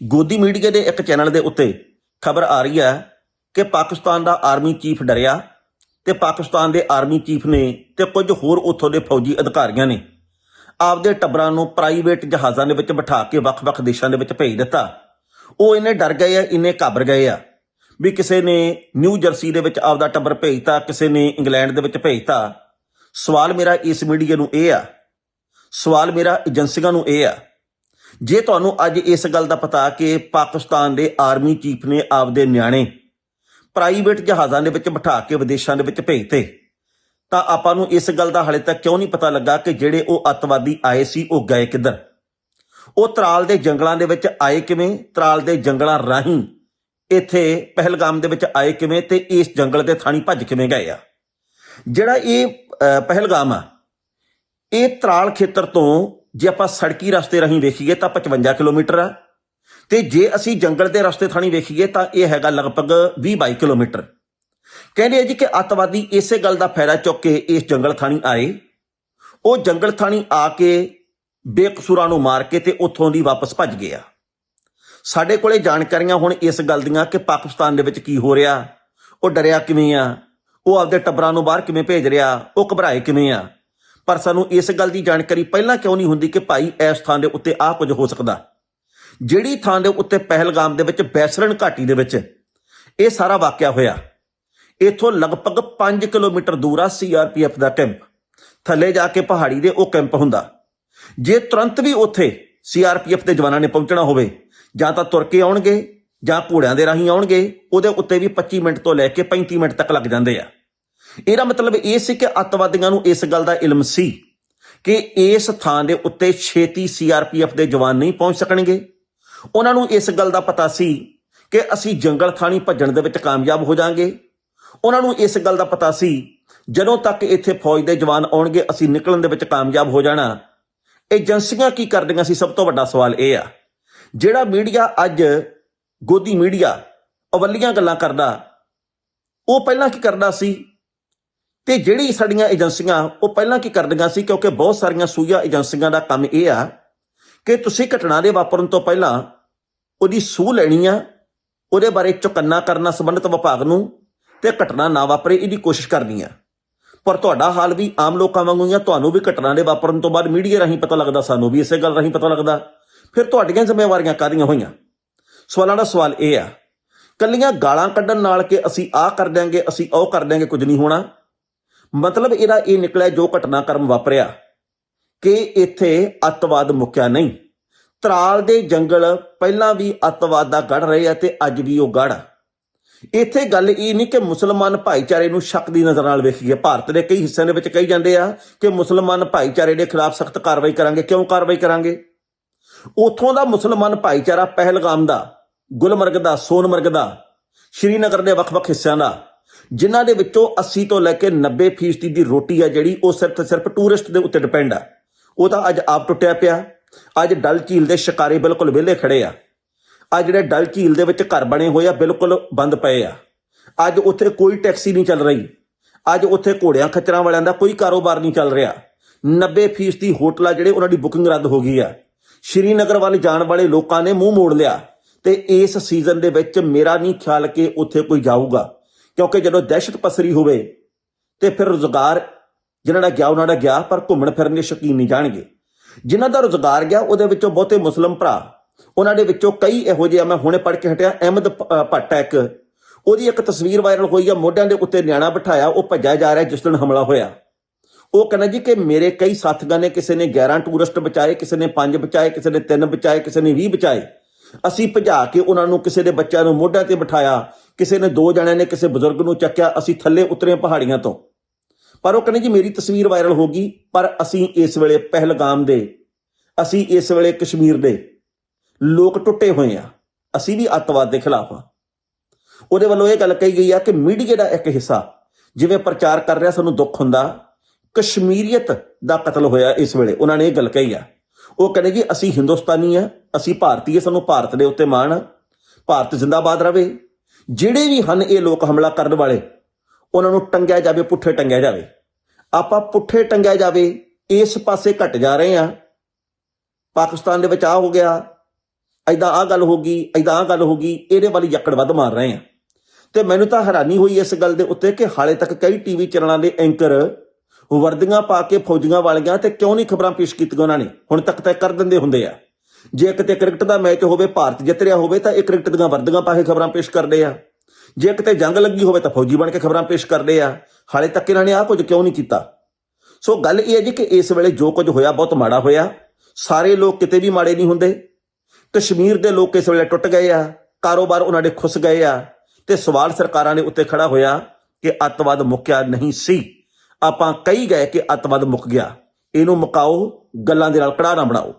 ਗੋਦੀ ਮੀਡੀਆ ਦੇ ਇੱਕ ਚੈਨਲ ਦੇ ਉੱਤੇ ਖਬਰ ਆ ਰਹੀ ਹੈ ਕਿ ਪਾਕਿਸਤਾਨ ਦਾ ਆਰਮੀ ਚੀਫ ਡਰਿਆ ਤੇ ਪਾਕਿਸਤਾਨ ਦੇ ਆਰਮੀ ਚੀਫ ਨੇ ਤੇ ਕੁਝ ਹੋਰ ਉੱਥੋਂ ਦੇ ਫੌਜੀ ਅਧਿਕਾਰੀਆਂ ਨੇ ਆਪਦੇ ਟੱਬਰਾਂ ਨੂੰ ਪ੍ਰਾਈਵੇਟ ਜਹਾਜ਼ਾਂ ਦੇ ਵਿੱਚ ਬਿਠਾ ਕੇ ਵੱਖ-ਵੱਖ ਦੇਸ਼ਾਂ ਦੇ ਵਿੱਚ ਭੇਜ ਦਿੱਤਾ। ਉਹ ਇੰਨੇ ਡਰ ਗਏ ਆ, ਇੰਨੇ ਘਾਬਰ ਗਏ ਆ ਵੀ ਕਿਸੇ ਨੇ ਨਿਊ ਜਰਸੀ ਦੇ ਵਿੱਚ ਆਪਦਾ ਟੱਬਰ ਭੇਜਤਾ, ਕਿਸੇ ਨੇ ਇੰਗਲੈਂਡ ਦੇ ਵਿੱਚ ਭੇਜਤਾ। ਸਵਾਲ ਮੇਰਾ ਇਸ ਮੀਡੀਆ ਨੂੰ ਇਹ ਆ, ਸਵਾਲ ਮੇਰਾ ਏਜੰਸੀਆਂ ਨੂੰ ਇਹ ਆ ਜੇ ਤੁਹਾਨੂੰ ਅੱਜ ਇਸ ਗੱਲ ਦਾ ਪਤਾ ਕਿ ਪਾਕਿਸਤਾਨ ਦੇ ਆਰਮੀ ਚੀਫ ਨੇ ਆਪਦੇ ਨਿਆਣੇ ਪ੍ਰਾਈਵੇਟ ਜਹਾਜ਼ਾਂ ਦੇ ਵਿੱਚ ਬਿਠਾ ਕੇ ਵਿਦੇਸ਼ਾਂ ਦੇ ਵਿੱਚ ਭੇਜਤੇ, ਤਾਂ ਆਪਾਂ ਨੂੰ ਇਸ ਗੱਲ ਦਾ ਹਾਲੇ ਤੱਕ ਕਿਉਂ ਨਹੀਂ ਪਤਾ ਲੱਗਾ ਕਿ ਜਿਹੜੇ ਉਹ ਅੱਤਵਾਦੀ ਆਏ ਸੀ, ਉਹ ਗਏ ਕਿੱਧਰ? ਉਹ ਤਰਾਲ ਦੇ ਜੰਗਲਾਂ ਦੇ ਵਿੱਚ ਆਏ ਕਿਵੇਂ? ਤਰਾਲ ਦੇ ਜੰਗਲਾਂ ਰਾਹੀਂ ਇੱਥੇ ਪਹਿਲਗਾਮ ਦੇ ਵਿੱਚ ਆਏ ਕਿਵੇਂ ਤੇ ਇਸ ਜੰਗਲ ਦੇ ਥਾਣੀ ਭੱਜ ਕਿਵੇਂ ਗਏ ਆ? ਜਿਹੜਾ ਇਹ ਪਹਿਲਗਾਮ ਆ, ਇਹ ਤਰਾਲ ਖੇਤਰ ਤੋਂ ਜੇ ਆਪਾਂ ਸੜਕੀ ਰਸਤੇ ਰਾਹੀਂ ਵੇਖੀਏ ਤਾਂ 55 ਕਿਲੋਮੀਟਰ ਆ। ਤੇ ਜੇ ਅਸੀਂ ਜੰਗਲ ਦੇ ਰਸਤੇ ਥਾਣੀ ਵੇਖੀਏ ਤਾਂ ਇਹ ਹੈਗਾ ਲਗਭਗ 20 22 ਕਿਲੋਮੀਟਰ। ਕਹਿੰਦੇ ਜੀ ਕਿ ਅੱਤਵਾਦੀ ਇਸੇ ਗੱਲ ਦਾ ਫਾਇਦਾ ਚੁੱਕ ਕੇ ਇਸ ਜੰਗਲ ਥਾਣੀ ਆਏ। ਉਹ ਜੰਗਲ ਥਾਣੀ ਆ ਕੇ ਬੇਕਸੂਰਾਂ ਨੂੰ ਮਾਰ ਕੇ ਤੇ ਉੱਥੋਂ ਦੀ ਵਾਪਸ ਭੱਜ ਗਿਆ ਸਾਡੇ ਕੋਲੇ ਜਾਣਕਾਰੀਆਂ ਹੁਣ ਇਸ ਗੱਲ ਦੀਆਂ ਕਿ ਪਾਕਿਸਤਾਨ ਦੇ ਵਿੱਚ ਕੀ ਹੋ ਰਿਹਾ, ਉਹ ਡਰਿਆ ਕਿਵੇਂ ਆ, ਉਹ ਆਪਦੇ ਟੱਬਰਾਂ ਨੂੰ ਬਾਹਰ ਕਿਵੇਂ ਭੇਜ ਰਿਹਾ, ਉਹ ਘਬਰਾਏ ਕਿਵੇਂ ਆ। ਪਰ ਸਾਨੂੰ ਇਸ ਗੱਲ ਦੀ ਜਾਣਕਾਰੀ ਪਹਿਲਾਂ ਕਿਉਂ ਨਹੀਂ ਹੁੰਦੀ ਕਿ ਭਾਈ ਇਸ ਥਾਂ ਦੇ ਉੱਤੇ ਆਹ ਕੁਝ ਹੋ ਸਕਦਾ? ਜਿਹੜੀ ਥਾਂ ਦੇ ਉੱਤੇ ਪਹਿਲਗਾਮ ਦੇ ਵਿੱਚ ਬੈਸਰਨ ਘਾਟੀ ਦੇ ਵਿੱਚ ਇਹ ਸਾਰਾ ਵਾਕਿਆ ਹੋਇਆ। ਇੱਥੋਂ ਲਗਭਗ 5 ਕਿਲੋਮੀਟਰ ਦੂਰ ਆ ਸੀਆਰਪੀਐਫ ਦਾ ਕੈਂਪ। ਥੱਲੇ ਜਾ ਕੇ ਪਹਾੜੀ ਦੇ ਉਹ ਕੈਂਪ ਹੁੰਦਾ। ਜੇ ਤੁਰੰਤ ਵੀ ਉੱਥੇ ਸੀਆਰਪੀਐਫ ਦੇ ਜਵਾਨਾਂ ਨੇ ਪਹੁੰਚਣਾ ਹੋਵੇ, ਜਾਂ ਤਾਂ ਤੁਰ ਕੇ ਆਉਣਗੇ, ਜਾਂ ਘੋੜਿਆਂ ਦੇ ਰਾਹੀਂ ਆਉਣਗੇ, ਉਹਦੇ ਉੱਤੇ ਵੀ 25 ਮਿੰਟ ਤੋਂ ਲੈ ਕੇ 35 ਮਿੰਟ ਤੱਕ ਲੱਗ ਜਾਂਦੇ ਆ। ਇਹਦਾ ਮਤਲਬ ਇਹ ਸੀ ਕਿ ਅੱਤਵਾਦੀਆਂ ਨੂੰ ਇਸ ਗੱਲ ਦਾ ਇਲਮ ਸੀ ਕਿ ਇਸ ਥਾਂ ਦੇ ਉੱਤੇ ਛੇਤੀ ਸੀਆਰਪੀਐਫ ਦੇ ਜਵਾਨ ਨਹੀਂ ਪਹੁੰਚ ਸਕਣਗੇ। ਉਹਨਾਂ ਨੂੰ ਇਸ ਗੱਲ ਦਾ ਪਤਾ ਸੀ ਕਿ ਅਸੀਂ ਜੰਗਲ ਥਾਣੀ ਭੱਜਣ ਦੇ ਵਿੱਚ ਕਾਮਯਾਬ ਹੋ ਜਾਾਂਗੇ ਉਹਨਾਂ ਨੂੰ ਇਸ ਗੱਲ ਦਾ ਪਤਾ ਸੀ, ਜਦੋਂ ਤੱਕ ਇੱਥੇ ਫੌਜ ਦੇ ਜਵਾਨ ਆਉਣਗੇ, ਅਸੀਂ ਨਿਕਲਣ ਦੇ ਵਿੱਚ ਕਾਮਯਾਬ ਹੋ ਜਾਣਾ। ਏਜੰਸੀਆਂ ਕੀ ਕਰਦੀਆਂ ਸੀ? ਸਭ ਤੋਂ ਵੱਡਾ ਸਵਾਲ ਇਹ ਆ। ਜਿਹੜਾ ਮੀਡੀਆ ਅੱਜ ਗੋਦੀ ਮੀਡੀਆ ਅਵੱਲੀਆਂ ਗੱਲਾਂ ਕਰਦਾ, ਉਹ ਪਹਿਲਾਂ ਕੀ ਕਰਦਾ ਸੀ? ਤੇ ਜਿਹੜੀ ਸਾਡੀਆਂ ਏਜੰਸੀਆਂ, ਉਹ ਪਹਿਲਾਂ ਕੀ ਕਰਦੀਆਂ ਸੀ, ਕਿਉਂਕਿ ਬਹੁਤ ਸਾਰੀਆਂ ਸੂਈਆ ਏਜੰਸੀਆਂ ਦਾ ਕੰਮ ਇਹ ਆ ਕਿ ਤੁਸੀਂ ਘਟਨਾ ਦੇ ਵਾਪਰਨ ਤੋਂ ਪਹਿਲਾਂ ਉਹਦੀ ਸੂਹ ਲੈਣੀ ਆ, ਉਹਦੇ ਬਾਰੇ ਚੁਕੰਨਾ ਕਰਨਾ ਸੰਬੰਧਿਤ ਵਿਭਾਗ ਨੂੰ ਤੇ ਘਟਨਾ ਨਾ ਵਾਪਰੇ, ਇਹਦੀ ਕੋਸ਼ਿਸ਼ ਕਰਨੀ ਆ। ਪਰ ਤੁਹਾਡਾ ਹਾਲ ਵੀ ਆਮ ਲੋਕਾਂ ਵਾਂਗੂ ਹੀ ਆ, ਤੁਹਾਨੂੰ ਵੀ ਘਟਨਾ ਦੇ ਵਾਪਰਨ ਤੋਂ ਬਾਅਦ ਮੀਡੀਆ ਰਾਹੀਂ ਪਤਾ ਲੱਗਦਾ, ਸਾਨੂੰ ਵੀ ਇਸੇ ਗੱਲ ਰਾਹੀਂ ਪਤਾ ਲੱਗਦਾ। ਫਿਰ ਤੁਹਾਡੀਆਂ ਜ਼ਿੰਮੇਵਾਰੀਆਂ ਕਾਹਦੀਆਂ ਹੋਈਆਂ? ਸਵਾਲਾਂ ਦਾ ਸਵਾਲ ਇਹ ਆ, ਕੱਲੀਆਂ ਗਾਲਾਂ ਕੱਢਣ ਨਾਲ ਕਿ ਅਸੀਂ ਆਹ ਕਰ ਦਿਆਂਗੇ, ਅਸੀਂ ਉਹ ਕਰ ਦਿਆਂਗੇ, ਕੁਝ ਨਹੀਂ ਹੋਣਾ। ਮਤਲਬ ਇਹਦਾ ਇਹ ਨਿਕਲਿਆ ਜੋ ਘਟਨਾਕ੍ਰਮ ਵਾਪਰਿਆ ਕਿ ਇੱਥੇ ਅੱਤਵਾਦ ਮੁੱਕਿਆ ਨਹੀਂ। ਤਰਾਲ ਦੇ ਜੰਗਲ ਪਹਿਲਾਂ ਵੀ ਅੱਤਵਾਦ ਦਾ ਗੜ ਰਹੇ ਆ ਤੇ ਅੱਜ ਵੀ ਉਹ ਗੜ ਆ। ਇੱਥੇ ਗੱਲ ਇਹ ਨਹੀਂ ਕਿ ਮੁਸਲਮਾਨ ਭਾਈਚਾਰੇ ਨੂੰ ਸ਼ੱਕ ਦੀ ਨਜ਼ਰ ਨਾਲ ਵੇਖੀਏ। ਭਾਰਤ ਦੇ ਕਈ ਹਿੱਸਿਆਂ ਦੇ ਵਿੱਚ ਕਹੀ ਜਾਂਦੇ ਆ ਕਿ ਮੁਸਲਮਾਨ ਭਾਈਚਾਰੇ ਦੇ ਖਿਲਾਫ ਸਖਤ ਕਾਰਵਾਈ ਕਰਾਂਗੇ। ਕਿਉਂ ਕਾਰਵਾਈ ਕਰਾਂਗੇ? ਉਥੋਂ ਦਾ ਮੁਸਲਮਾਨ ਭਾਈਚਾਰਾ ਪਹਿਲਗਾਮ ਦਾ, ਗੁਲਮਰਗ ਦਾ, ਸੋਨਮਰਗ ਦਾ, ਸ਼੍ਰੀਨਗਰ ਦੇ ਵੱਖ-ਵੱਖ ਹਿੱਸਿਆਂ ਦਾ ਜਿਨ੍ਹਾਂ ਦੇ ਵਿੱਚੋਂ 80 ਤੋਂ ਲੈ ਕੇ 90% ਦੀ ਰੋਟੀ ਆ ਜਿਹੜੀ, ਉਹ ਸਿਰਫ ਤੇ ਸਿਰਫ ਟੂਰਿਸਟ ਦੇ ਉੱਤੇ ਡਿਪੈਂਡ ਆ। ਉਹ ਤਾਂ ਅੱਜ ਆਪ ਟੁੱਟਿਆ ਪਿਆ। ਅੱਜ ਡਲ ਝੀਲ ਦੇ ਸ਼ਿਕਾਰੇ ਬਿਲਕੁਲ ਵਿਹਲੇ ਖੜੇ ਆ। ਅੱਜ ਜਿਹੜੇ ਡਲ ਝੀਲ ਦੇ ਵਿੱਚ ਘਰ ਬਣੇ ਹੋਏ ਆ, ਬਿਲਕੁਲ ਬੰਦ ਪਏ ਆ। ਅੱਜ ਉੱਥੇ ਕੋਈ ਟੈਕਸੀ ਨਹੀਂ ਚੱਲ ਰਹੀ। ਅੱਜ ਉੱਥੇ ਘੋੜਿਆਂ ਖੱਚਰਾਂ ਵਾਲਿਆਂ ਦਾ ਕੋਈ ਕਾਰੋਬਾਰ ਨਹੀਂ ਚੱਲ ਰਿਹਾ। 90% ਦੀ ਹੋਟਲਾਂ ਜਿਹੜੇ, ਉਹਨਾਂ ਦੀ ਬੁਕਿੰਗ ਰੱਦ ਹੋ ਗਈ ਆ। ਸ਼੍ਰੀਨਗਰ ਵੱਲ ਜਾਣ ਵਾਲੇ ਲੋਕਾਂ ਨੇ ਮੂੰਹ ਮੋੜ ਲਿਆ। ਤੇ ਇਸ ਸੀਜ਼ਨ ਦੇ ਵਿੱਚ ਮੇਰਾ ਨਹੀਂ ਖਿਆਲ ਕਿ ਉੱਥੇ ਕੋਈ ਜਾਊਗਾ। ਕਿਉਂਕਿ ਜਦੋਂ ਦਹਿਸ਼ਤ ਪਸਰੀ ਹੋਵੇ ਤੇ ਫਿਰ ਰੁਜ਼ਗਾਰ ਜਿਨ੍ਹਾਂ ਦਾ ਗਿਆ, ਉਹਨਾਂ ਦਾ ਗਿਆ, ਪਰ ਘੁੰਮਣ ਫਿਰਨ ਦੇ ਸ਼ੌਕੀਨ ਨਹੀਂ ਜਾਣਗੇ। ਜਿਨ੍ਹਾਂ ਦਾ ਰੁਜ਼ਗਾਰ ਗਿਆ, ਉਹਦੇ ਵਿੱਚੋਂ ਬਹੁਤੇ ਮੁਸਲਮ ਭਰਾ। ਉਹਨਾਂ ਦੇ ਵਿੱਚੋਂ ਕਈ ਇਹੋ ਜਿਹੇ ਮੈਂ ਹੁਣੇ ਪੜ੍ਹ ਕੇ ਹਟਿਆ, ਅਹਿਮਦ ਭੱਟ ਹੈ ਇੱਕ। ਉਹਦੀ ਇੱਕ ਤਸਵੀਰ ਵਾਇਰਲ ਹੋਈ ਆ, ਮੋਢਿਆਂ ਦੇ ਉੱਤੇ ਨਿਆਣਾ ਬਿਠਾਇਆ, ਉਹ ਭੱਜਿਆ ਜਾ ਰਿਹਾ ਜਿਸ ਦਿਨ ਹਮਲਾ ਹੋਇਆ। ਉਹ ਕਹਿੰਦਾ ਜੀ ਕਿ ਮੇਰੇ ਕਈ ਸਾਥੀਆਂ ਨੇ ਕਿਸੇ ਨੇ 11 ਟੂਰਿਸਟ ਬਚਾਏ, ਕਿਸੇ ਨੇ 5 ਬਚਾਏ, ਕਿਸੇ ਨੇ 3 ਬਚਾਏ, ਕਿਸੇ ਨੇ 20 ਬਚਾਏ। ਅਸੀਂ ਭਜਾ ਕੇ ਉਹਨਾਂ ਨੂੰ ਕਿਸੇ ਦੇ ਬੱਚਿਆਂ ਨੂੰ ਮੋਢਿਆਂ ਤੇ ਬਿਠਾਇਆ ਕਿਸੇ ਨੇ ਦੋ ਜਣਿਆਂ ਨੇ ਕਿਸੇ ਬਜ਼ੁਰਗ ਨੂੰ ਚੱਕਿਆ, ਅਸੀਂ ਥੱਲੇ ਉਤਰੇ ਪਹਾੜੀਆਂ ਤੋਂ। ਪਰ ਉਹ ਕਹਿੰਦੇ ਜੀ, ਮੇਰੀ ਤਸਵੀਰ ਵਾਇਰਲ ਹੋ ਗਈ, ਪਰ ਅਸੀਂ ਇਸ ਵੇਲੇ ਪਹਿਲਗਾਮ ਦੇ, ਅਸੀਂ ਇਸ ਵੇਲੇ ਕਸ਼ਮੀਰ ਦੇ। ਲੋਕ ਟੁੱਟੇ ਹੋਏ ਆ, ਅਸੀਂ ਵੀ ਅੱਤਵਾਦ ਦੇ ਖਿਲਾਫ ਆ। ਉਹਦੇ ਵੱਲੋਂ ਇਹ ਗੱਲ ਕਹੀ ਗਈ ਆ ਕਿ ਮੀਡੀਆ ਦਾ ਇੱਕ ਹਿੱਸਾ, ਜਿਵੇਂ ਪ੍ਰਚਾਰ ਕਰ ਰਿਹਾ, ਸਾਨੂੰ ਦੁੱਖ ਹੁੰਦਾ। ਕਸ਼ਮੀਰੀਅਤ ਦਾ ਕਤਲ ਹੋਇਆ ਇਸ ਵੇਲੇ, ਉਹਨਾਂ ਨੇ ਇਹ ਗੱਲ ਕਹੀ ਆ। ਉਹ ਕਹਿੰਦੇ ਜੀ, ਅਸੀਂ ਹਿੰਦੁਸਤਾਨੀ ਆ, ਅਸੀਂ ਭਾਰਤੀ ਆ, ਸਾਨੂੰ ਭਾਰਤ ਦੇ ਉੱਤੇ ਮਾਣ ਆ। ਭਾਰਤ ਜ਼ਿੰਦਾਬਾਦ ਰਵੇ। ਜਿਹੜੇ ਵੀ ਹਨ ਇਹ ਲੋਕ ਹਮਲਾ ਕਰਨ ਵਾਲੇ, ਉਹਨਾਂ ਨੂੰ ਟੰਗਿਆ ਜਾਵੇ, ਪੁੱਠੇ ਟੰਗਿਆ ਜਾਵੇ। ਆਪਾਂ ਪੁੱਠੇ ਟੰਗਿਆ ਜਾਵੇ, ਇਸ ਪਾਸੇ ਘਟ ਜਾ ਰਹੇ ਆ ਪਾਕਿਸਤਾਨ ਦੇ ਵਿੱਚ ਆ ਹੋ ਗਿਆ ਐਦਾਂ ਆ ਗੱਲ ਹੋ ਗਈ ਐਦਾਂ ਆ ਗੱਲ ਹੋ ਗਈ, ਇਹਦੇ ਵੱਲ ਯੱਕੜ ਵੱਧ ਮਾਰ ਰਹੇ ਆ ਤੇ ਮੈਨੂੰ ਤਾਂ ਹੈਰਾਨੀ ਹੋਈ ਇਸ ਗੱਲ ਦੇ ਉੱਤੇ ਕਿ ਹਾਲੇ ਤੱਕ ਕਈ ਟੀਵੀ ਚੈਨਲਾਂ ਦੇ ਐਂਕਰ ਵਰਦੀਆਂ ਪਾ ਕੇ ਫੌਜੀਆਂ ਵਾਲੀਆਂ ਤੇ ਕਿਉਂ ਨਹੀਂ ਖਬਰਾਂ ਪੇਸ਼ ਕੀਤੀਆਂ ਉਹਨਾਂ ਨੇ? ਹੁਣ ਤੱਕ ਤੈਅ ਕਰ ਦਿੰਦੇ ਹੁੰਦੇ ਆ। ਜੇ ਕਿਤੇ ਕ੍ਰਿਕਟ ਦਾ ਮੈਚ ਹੋਵੇ, ਭਾਰਤ ਜਿੱਤ ਰਿਹਾ ਹੋਵੇ, ਤਾਂ ਇਹ ਕ੍ਰਿਕਟ ਦੀਆਂ ਵਰਦੀਆਂ ਪਾ ਕੇ ਖਬਰਾਂ ਪੇਸ਼ ਕਰਦੇ ਆ। ਜੇ ਕਿਤੇ ਜੰਗ ਲੱਗੀ ਹੋਵੇ, ਤਾਂ ਫੌਜੀ ਬਣ ਕੇ ਖਬਰਾਂ ਪੇਸ਼ ਕਰਦੇ ਆ। ਹਾਲੇ ਤੱਕ ਇਹਨਾਂ ਨੇ ਆਹ ਕੁਝ ਕਿਉਂ ਨਹੀਂ ਕੀਤਾ? ਸੋ ਗੱਲ ਇਹ ਹੈ ਜੀ ਕਿ ਇਸ ਵੇਲੇ ਜੋ ਕੁਝ ਹੋਇਆ, ਬਹੁਤ ਮਾੜਾ ਹੋਇਆ। ਸਾਰੇ ਲੋਕ ਕਿਤੇ ਵੀ ਮਾੜੇ ਨਹੀਂ ਹੁੰਦੇ। ਕਸ਼ਮੀਰ ਦੇ ਲੋਕ ਇਸ ਵੇਲੇ ਟੁੱਟ ਗਏ ਆ। ਕਾਰੋਬਾਰ ਉਹਨਾਂ ਦੇ ਖੁੱਸ ਗਏ ਆ। ਤੇ ਸਵਾਲ ਸਰਕਾਰਾਂ ਦੇ ਉੱਤੇ ਖੜਾ ਹੋਇਆ ਕਿ ਅੱਤਵਾਦ ਮੁੱਕਿਆ ਨਹੀਂ ਸੀ। ਆਪਾਂ ਕਹੀ ਗਏ ਕਿ ਅੱਤਵਾਦ ਮੁੱਕ ਗਿਆ। ਇਹਨੂੰ ਮੁਕਾਓ, ਗੱਲਾਂ ਦੇ ਨਾਲ ਕੜਾ ਨਾ ਬਣਾਓ।